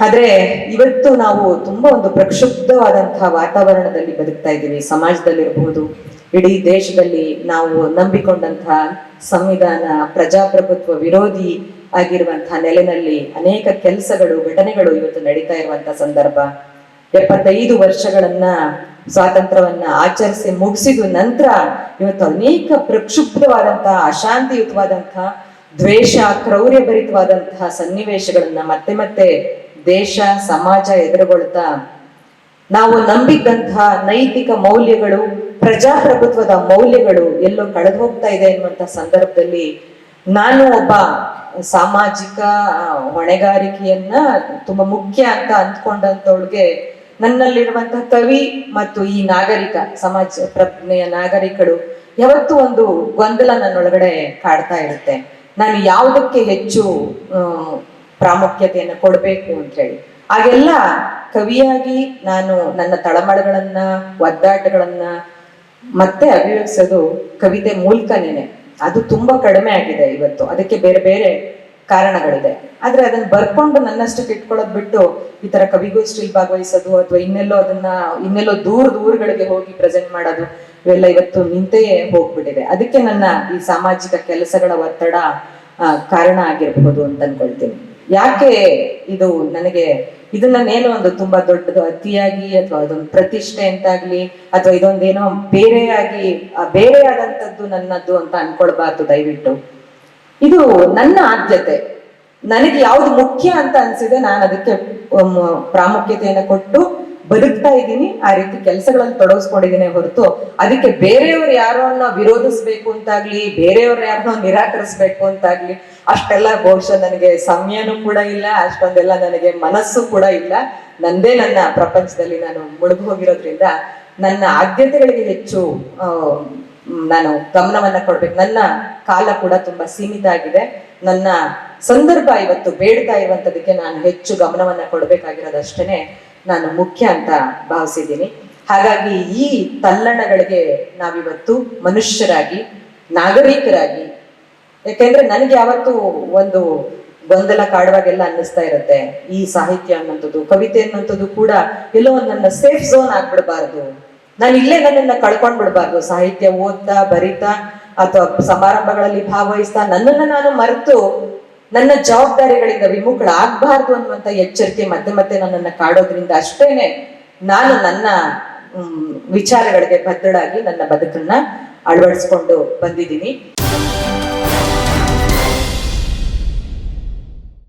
ಆದ್ರೆ ಇವತ್ತು ನಾವು ತುಂಬಾ ಒಂದು ಪ್ರಕ್ಷುಬ್ಧವಾದಂತಹ ವಾತಾವರಣದಲ್ಲಿ ಬದುಕ್ತಾ ಇದ್ದೀವಿ. ಸಮಾಜದಲ್ಲಿರಬಹುದು ಇಡೀ ದೇಶದಲ್ಲಿ ನಾವು ನಂಬಿಕೊಂಡಂತಹ ಸಂವಿಧಾನ, ಪ್ರಜಾಪ್ರಭುತ್ವ ವಿರೋಧಿ ಆಗಿರುವಂತಹ ನೆಲೆನಲ್ಲಿ ಅನೇಕ ಕೆಲಸಗಳು, ಘಟನೆಗಳು ಇವತ್ತು ನಡೀತಾ ಇರುವಂತಹ ಸಂದರ್ಭ. ಎಪ್ಪತ್ತೈದು ವರ್ಷಗಳನ್ನ ಸ್ವಾತಂತ್ರ್ಯವನ್ನ ಆಚರಿಸಿ ಮುಗಿಸಿದ ನಂತರ ಇವತ್ತು ಅನೇಕ ಪ್ರಕ್ಷುಬ್ಧವಾದಂತಹ ಅಶಾಂತಿಯುತವಾದಂತಹ ದ್ವೇಷ ಕ್ರೌರ್ಯ ಭರಿತವಾದಂತಹ ಸನ್ನಿವೇಶಗಳನ್ನ ಮತ್ತೆ ಮತ್ತೆ ದೇಶ, ಸಮಾಜ ಎದುರುಗೊಳ್ತಾ ನಾವು ನಂಬಿದ್ದಂತಹ ನೈತಿಕ ಮೌಲ್ಯಗಳು, ಪ್ರಜಾಪ್ರಭುತ್ವದ ಮೌಲ್ಯಗಳು ಎಲ್ಲೋ ಕಳೆದು ಹೋಗ್ತಾ ಇದೆ ಅನ್ನುವಂತ ಸಂದರ್ಭದಲ್ಲಿ ನಾನು ಒಬ್ಬ ಸಾಮಾಜಿಕ ಹೊಣೆಗಾರಿಕೆಯನ್ನ ತುಂಬಾ ಮುಖ್ಯ ಅಂತ ಅಂದ್ಕೊಂಡಂತವಳಿಗೆ ನನ್ನಲ್ಲಿರುವಂತ ಕವಿ ಮತ್ತು ಈ ನಾಗರಿಕ, ಸಮಾಜ ಪ್ರಜ್ಞೆಯ ನಾಗರಿಕರು ಯಾವತ್ತೂ ಒಂದು ಗೊಂದಲ ನನ್ನೊಳಗಡೆ ಕಾಡ್ತಾ ಇರುತ್ತೆ. ನಾನು ಯಾವುದಕ್ಕೆ ಹೆಚ್ಚು ಪ್ರಾಮುಖ್ಯತೆಯನ್ನು ಕೊಡಬೇಕು ಅಂತ ಹೇಳಿ ಹಾಗೆಲ್ಲ ಕವಿಯಾಗಿ ನಾನು ನನ್ನ ತಳಮಳಗಳನ್ನ, ಒದ್ದಾಟಗಳನ್ನ ಮತ್ತೆ ಅಭಿವ್ಯಕ್ಸೋದು ಕವಿತೆ ಮೂಲಕನೇನೆ. ಅದು ತುಂಬಾ ಕಡಿಮೆ ಆಗಿದೆ ಇವತ್ತು. ಅದಕ್ಕೆ ಬೇರೆ ಬೇರೆ ಕಾರಣಗಳಿದೆ. ಆದ್ರೆ ಅದನ್ನ ಬರ್ಕೊಂಡು ನನ್ನಷ್ಟಕ್ಕೆ ಇಟ್ಕೊಳ್ಳೋದ್ ಬಿಟ್ಟು ಈ ತರ ಕವಿಗೋಷ್ಠಿಲಿ ಭಾಗವಹಿಸೋದು ಅಥವಾ ಇನ್ನೆಲ್ಲೋ ಅದನ್ನ, ಇನ್ನೆಲ್ಲೋ ದೂರ ದೂರಗಳಿಗೆ ಹೋಗಿ ಪ್ರೆಸೆಂಟ್ ಮಾಡೋದು ಇವೆಲ್ಲ ಇವತ್ತು ನಿಂತೆಯೇ ಹೋಗ್ಬಿಟ್ಟಿದೆ. ಅದಕ್ಕೆ ನನ್ನ ಈ ಸಾಮಾಜಿಕ ಕೆಲಸಗಳ ಒತ್ತಡ ಕಾರಣ ಆಗಿರಬಹುದು ಅಂತ ಅನ್ಕೊಳ್ತೀನಿ. ಯಾಕೆ ಇದು ನನಗೆ, ಇದು ಏನೋ ಒಂದು ತುಂಬಾ ದೊಡ್ಡದು ಅತಿಯಾಗಿ ಅಥವಾ ಅದೊಂದು ಪ್ರತಿಷ್ಠೆ ಅಂತಾಗ್ಲಿ, ಅಥವಾ ಇದೊಂದೇನೋ ಬೇರೆಯಾಗಿ ಬೇರೆ ಬೇರೆಯಾದಂಥದ್ದು ನನ್ನದ್ದು ಅಂತ ಅನ್ಕೊಳ್ಬಾರ್ದು ದಯವಿಟ್ಟು. ಇದು ನನ್ನ ಆದ್ಯತೆ. ನನಗೆ ಯಾವ್ದು ಮುಖ್ಯ ಅಂತ ಅನ್ಸಿದೆ, ನಾನು ಅದಕ್ಕೆ ಪ್ರಾಮುಖ್ಯತೆಯನ್ನು ಕೊಟ್ಟು ಬದುಕ್ತಾ ಇದ್ದೀನಿ, ಆ ರೀತಿ ಕೆಲಸಗಳಲ್ಲಿ ತೊಡಗಿಸ್ಕೊಂಡಿದ್ದೀನಿ ಹೊರತು ಅದಕ್ಕೆ ಬೇರೆಯವ್ರು ಯಾರನ್ನ ವಿರೋಧಿಸ್ಬೇಕು ಅಂತಾಗ್ಲಿ, ಬೇರೆಯವ್ರ ಯಾರನ್ನ ನಿರಾಕರಿಸ್ಬೇಕು ಅಂತಾಗ್ಲಿ, ಅಷ್ಟೆಲ್ಲ ಬಹುಶಃ ನನಗೆ ಸಮಯನೂ ಕೂಡ ಇಲ್ಲ, ಅಷ್ಟೊಂದೆಲ್ಲ ನನಗೆ ಮನಸ್ಸು ಕೂಡ ಇಲ್ಲ. ನಂದೇ ನನ್ನ ಪ್ರಪಂಚದಲ್ಲಿ ನಾನು ಮುಳುಗು ಹೋಗಿರೋದ್ರಿಂದ ನನ್ನ ಆದ್ಯತೆಗಳಿಗೆ ಹೆಚ್ಚು ನಾನು ಗಮನವನ್ನ ಕೊಡ್ಬೇಕು. ನನ್ನ ಕಾಲ ಕೂಡ ತುಂಬಾ ಸೀಮಿತ ಆಗಿದೆ. ನನ್ನ ಸಂದರ್ಭ ಇವತ್ತು ಬೇಡ್ತಾ ಇರುವಂತದಕ್ಕೆ ನಾನು ಹೆಚ್ಚು ಗಮನವನ್ನ ಕೊಡ್ಬೇಕಾಗಿರೋದಷ್ಟೇನೆ. ನಾನು ಮುಖ್ಯ ಅಂತ ಭಾವಿಸಿದ್ದೀನಿ. ಹಾಗಾಗಿ ಈ ತಲ್ಲಣಗಳಿಗೆ ನಾವಿವತ್ತು ಮನುಷ್ಯರಾಗಿ, ನಾಗರಿಕರಾಗಿ, ಯಾಕೆಂದ್ರೆ ನನಗೆ ಯಾವತ್ತು ಒಂದು ಗೊಂದಲ ಕಾಡುವಾಗೆಲ್ಲ ಅನ್ನಿಸ್ತಾ ಇರುತ್ತೆ. ಈ ಸಾಹಿತ್ಯ ಅನ್ನೋಂಥದ್ದು ಕವಿತೆ ಅನ್ನೋಂಥದ್ದು ಕೂಡ ಎಲ್ಲೋ ನನ್ನ ಸೇಫ್ ಝೋನ್ ಆಗ್ಬಿಡ್ಬಾರ್ದು. ನಾನು ಇಲ್ಲೇ ನನ್ನನ್ನ ಕಳ್ಕೊಂಡ್ ಬಿಡ್ಬಾರ್ದು. ಸಾಹಿತ್ಯ ಓದ್ತಾ, ಬರಿತಾ, ಅಥವಾ ಸಮಾರಂಭಗಳಲ್ಲಿ ಭಾಗವಹಿಸ್ತಾ, ನನ್ನನ್ನ ನಾನು ಮರೆತು ನನ್ನ ಜವಾಬ್ದಾರಿಗಳಿಂದ ವಿಮುಖಳಾಗಬಾರ್ದು ಅನ್ನುವಂತ ಎಚ್ಚರಿಕೆ ಮತ್ತೆ ಮತ್ತೆ ನನ್ನನ್ನು ಕಾಡೋದ್ರಿಂದ ಅಷ್ಟೇನೆ ನಾನು ನನ್ನ ವಿಚಾರಗಳಿಗೆ ಬದ್ಧಳಾಗಿ ನನ್ನ ಬದುಕನ್ನ ಅಳವಡಿಸ್ಕೊಂಡು ಬಂದಿದ್ದೀನಿ.